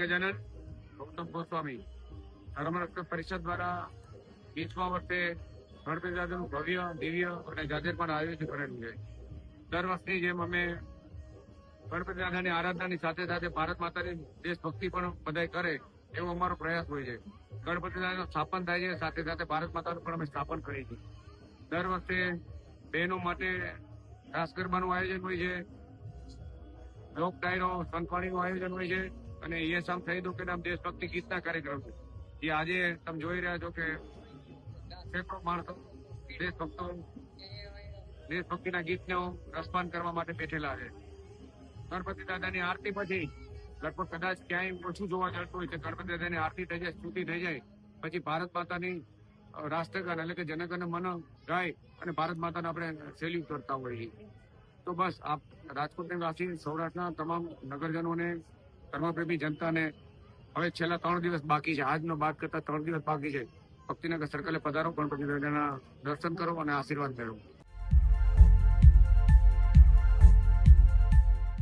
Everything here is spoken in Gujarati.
ગજાનન ગૌતમ ગોસ્વામી, ધર્મરત્ન પરિષદ દ્વારા વીસમા વર્ષે ગણપતિ દાદાનું ભવ્ય, દિવ્ય અને જાહેરમાં આયોજન કરેલું છે. દર વર્ષની જેમ અમે ગણપતિ દાદાની આરાધનાની સાથે સાથે ભારત માતાની દેશભક્તિ પણ બધાય કરે એવો અમારો પ્રયાસ હોય છે. ગણપતિ દાદાનું સ્થાપન થાય છે, સાથે સાથે ભારત માતાનું પણ અમે સ્થાપન કરીએ છીએ. દર વર્ષે બહેનો માટે રાસ ગરબાનું આયોજન હોય છે. લોક ડાયરો સંતવાણીનું આયોજન હોય છે. અને એ સામ શહીદો કે નામ દેશભક્તિ ગીતના કાર્યક્રમ છે. એ આજે તમે જોઈ રહ્યા છો કે સેંકડો માણસો દેશભક્તો, દેશભક્તિના ગીતનો રસપાન કરવા માટે બેઠેલા છે. ગણપતિ દાદાની આરતી પછી લગભગ કદાચ ક્યાંય ઓછું જોવા જતું હોય છે. ગણપતિ દાદાની આરતી થઈ જાય, સ્તુતિ થઈ જાય, પછી ભારત માતાની રાષ્ટ્રગાન એટલે કે જનગણ મન ગાય અને ભારત માતાને આપણે સેલ્યુટ કરતા હોઈએ તો બસ આપ રાજકોટની વાસી સૌરાષ્ટ્રના તમામ નગરજનોને ધર્મપ્રેમી જનતાને હવે છેલ્લા ત્રણ દિવસ બાકી છે. આજનો બાદ કરતા ત્રણ દિવસ બાકી છે. ભક્તિનગર સર્કલે પધારો, ગણપતિ દાદાના દર્શન કરો અને આશીર્વાદ મેળવો.